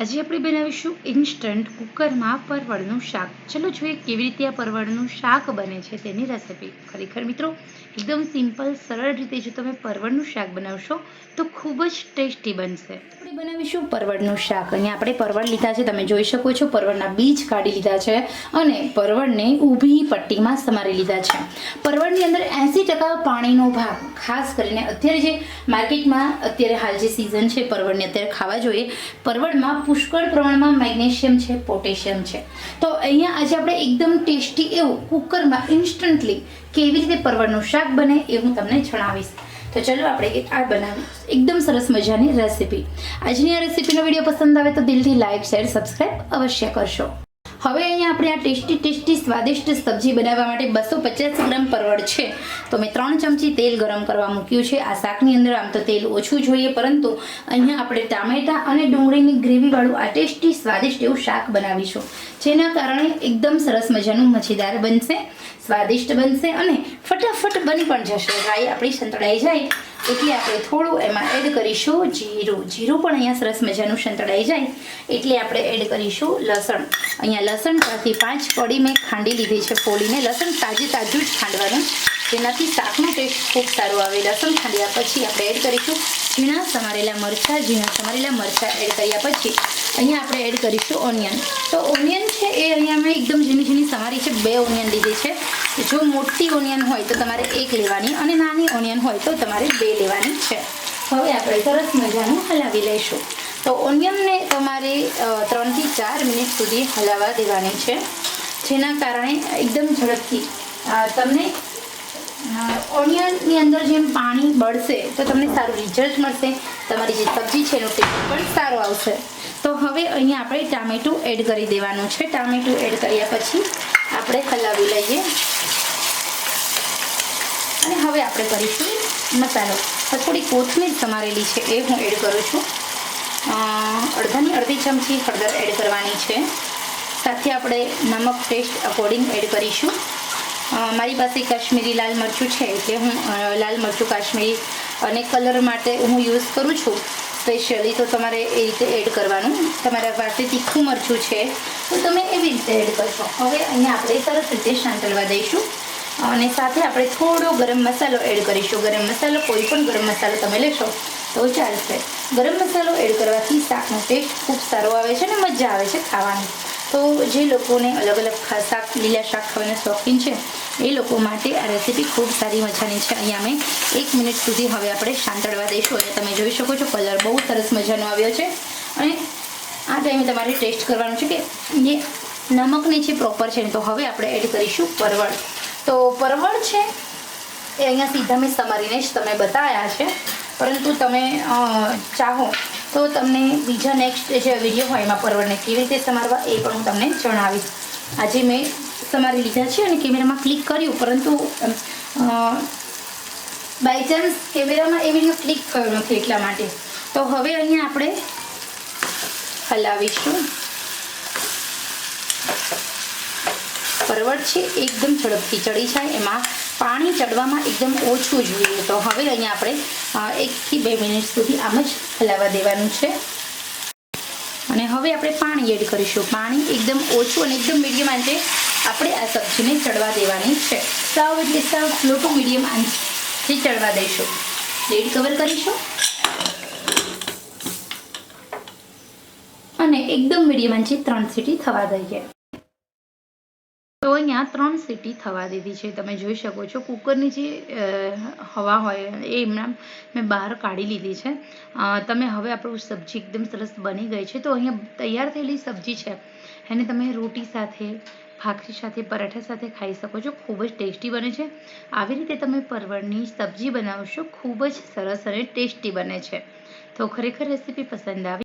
આજે આપણે બનાવીશું ઇન્સ્ટન્ટ કુકરમાં પરવળનું શાક. ચલો જોઈએ કેવી રીતે આ પરવળનું શાક બને છે તેની રેસિપી ખરેખર મિત્રો, એકદમ સિમ્પલ સરળ રીતે જો તમે પરવળનું શાક બનાવશો તો ખૂબ જ ટેસ્ટી બનશે. આપણે બનાવીશું પરવળનું શાક. અહીંયા આપણે પરવળ લીધા છે, તમે જોઈ શકો છો, પરવળના બીજ કાઢી લીધા છે અને પરવળને ઊભી પટ્ટીમાં સમારી લીધા છે. પરવળની અંદર એંસી ટકા પાણીનો ભાગ, ખાસ કરીને અત્યારે જે માર્કેટમાં અત્યારે હાલ જે સિઝન છે પરવળને અત્યારે ખાવા જોઈએ, પરવળમાં પુષ્કળ પ્રમાણમાં મેગ્નેશિયમ છે, પોટેશિયમ છે. તો અહીંયા આજે આપણે એકદમ ટેસ્ટી એવું કુકરમાં ઇન્સ્ટન્ટલી કેવી રીતે પરવળનું શાક બને એ હું તમને જણાવીશ. તો ચલો આપણે આ બનાવી, એકદમ સરસ મજાની રેસીપી આજની આ રેસીપીનો વીડિયો પસંદ આવે તો દિલથી લાઇક શેર સબસ્ક્રાઈબ અવશ્ય કરશો. હવે અહીંયા આપણે આ ટેસ્ટી ટેસ્ટી સ્વાદિષ્ટ સબ્જી બનાવવા માટે બસો પચાસ ગ્રામ પરવળ છે. તો મેં ત્રણ ચમચી તેલ ગરમ કરવા મૂક્યું છે. આ શાકની અંદર આમ તો તેલ ઓછું જોઈએ, પરંતુ અહીંયા આપણે ટામેટાં અને ડુંગળીની ગ્રેવીવાળું આ ટેસ્ટી, સ્વાદિષ્ટ એવું શાક બનાવીશું. જેના કારણે એકદમ સરસ મજાનું મચીદાર બનશે, સ્વાદિષ્ટ બનશે અને ફટાફટ બની પણ જશે. રાઈ આપણી સંતળાઈ જાય. એટલે આપણે થોડું એમાં એડ કરીશું, જીરું. જીરું પણ અહીંયા સરસ મજાનું સંતળાઈ જાય. એટલે આપણે એડ કરીશું લસણ. અહીંયા લસણ પરથી પાંચ કડી મેં ખાંડી લીધી છે ફોડીને લસણ તાજે તાજું જ ખાંડવાનું. જેનાથી શાકનો ટેસ્ટ ખૂબ સારો આવે. લસણ ખાંડ્યા પછી આપણે એડ કરીશું ઝીણા સમારેલા મરચાં. ઝીણા સમારેલા મરચાં એડ કર્યા પછી અહીંયા આપણે એડ કરીશું ઓનિયન તો ઓનિયન છે એ અહીંયા મેં એકદમ ઝીણી ઝીણી સમારી છે. બે ઓનિયન લીધી છે. જો મોટી ઓનિયન હોય તો તમારે એક લેવાની અને નાની ઓનિયન હોય તો તમારે બે લેવાની છે. હવે આપણે સરસ મજાનું હલાવી લઈશું. તો ઓનિયનને તમારે ત્રણથી ચાર મિનિટ સુધી હલાવવા દેવાની છે. જેના કારણે એકદમ ઝડપથી તમને ઓનિયનની અંદર જેમ પાણી બળશે તો તમને સારું રિઝલ્ટ મળશે. તમારી જે સબ્જી છે એનો ટેસ્ટ પણ સારો આવશે. તો હવે અહીંયા આપણે ટામેટું એડ કરી દેવાનું છે. ટામેટું એડ કર્યા પછી આપણે હલાવી લઈએ. આપણે કરીશું મસાલો. તો થોડી કોથમીર સમારેલી છે એ હું એડ કરું છું. અડધાની અડધી ચમચી હળદર એડ કરવાની છે. સાથે આપણે નમક ટેસ્ટ અકોર્ડિંગ એડ કરીશું. મારી પાસે કાશ્મીરી લાલ મરચું છે એટલે હું લાલ મરચું, કાશ્મીરી અને કલર માટે હું યુઝ કરું છું સ્પેશિયલી તો તમારે એ રીતે એડ કરવાનું. તમારા પાસે તીખું મરચું છે તો તમે એવી રીતે એડ કરશો. હવે અહીંયા આપણે સરસ રીતે સાંતળવા દઈશું. અને સાથે આપણે થોડો ગરમ મસાલો એડ કરીશું. ગરમ મસાલો કોઈ પણ ગરમ મસાલો તમે લેશો તો ચાલશે. ગરમ મસાલો એડ કરવાથી શાકનો ટેસ્ટ ખૂબ સારો આવે છે અને મજા આવે છે ખાવાની. તો જે લોકોને અલગ અલગ શાક, લીલા શાક ખાવાના શોખીન છે, એ લોકો માટે આ રેસીપી ખૂબ સારી મજાની છે. અહીંયા અમે એક મિનિટ સુધી હવે આપણે શાંતળવા દઈશું અને તમે જોઈ શકો છો કલર બહુ સરસ મજાનો આવ્યો છે. અને આ ટાઈમે તમારે ટેસ્ટ કરવાનું છે કે જે નમકની છે પ્રોપર છે તો હવે આપણે એડ કરીશું પરવળ. તો પરવળ છે? એ અહીંયા સીધા મેં સમારીને જ તમે બતાવ્યા છે. પરંતુ તમે ચાહો તો તમને બીજા નેક્સ્ટ જે વીડિયો હોય એમાં પરવળને કેવી રીતે સમારવા એ પણ હું તમને જણાવીશ. આજે મેં સમારી લીધા છે અને કેમેરામાં ક્લિક કર્યું, પરંતુ બાય ચાન્સ કેમેરામાં એ વીડિયો ક્લિક કર્યો નથી એટલા માટે. તો હવે અહીંયા આપણે હલાવીશું. પરવળ છે એકદમ ઝડપથી ચડી જાય. એમાં પાણી ચડવામાં એકદમ ઓછું જોઈએ. તો હવે અહીંયા આપણે એકથી બે મિનિટ સુધી આમ જ હલાવવા દેવાનું છે. અને હવે આપણે પાણી એડ કરીશું. પાણી એકદમ ઓછું અને એકદમ મીડિયમ આંચે આપણે આ સબ્જીને ચડવા દેવાની છે. સાવ એટલે સાવ સ્લો ટુ મીડિયમ આંચથી ચડવા દઈશું. લીડ કવર કરીશું. અને એકદમ મીડિયમ આંચે ત્રણ સીટી થવા દઈએ. તો અહીંયા ત્રણ સીટી થવા દીધી છે. તમે જોઈ શકો છો, કુકરની જે હવા હોય એ એમના મેં બહાર કાઢી લીધી છે. તમે હવે આપણું સબ્જી એકદમ સરસ બની ગઈ છે. તો અહીંયા તૈયાર થયેલી સબ્જી છે. એને તમે રોટી સાથે, ભાખરી સાથે, પરાઠા સાથે ખાઈ શકો છો. ખૂબ જ ટેસ્ટી બને છે. આવી રીતે તમે પરવળની સબ્જી બનાવશો, ખૂબ જ સરસ અને ટેસ્ટી બને છે. તો ખરેખર રેસીપી પસંદ આવી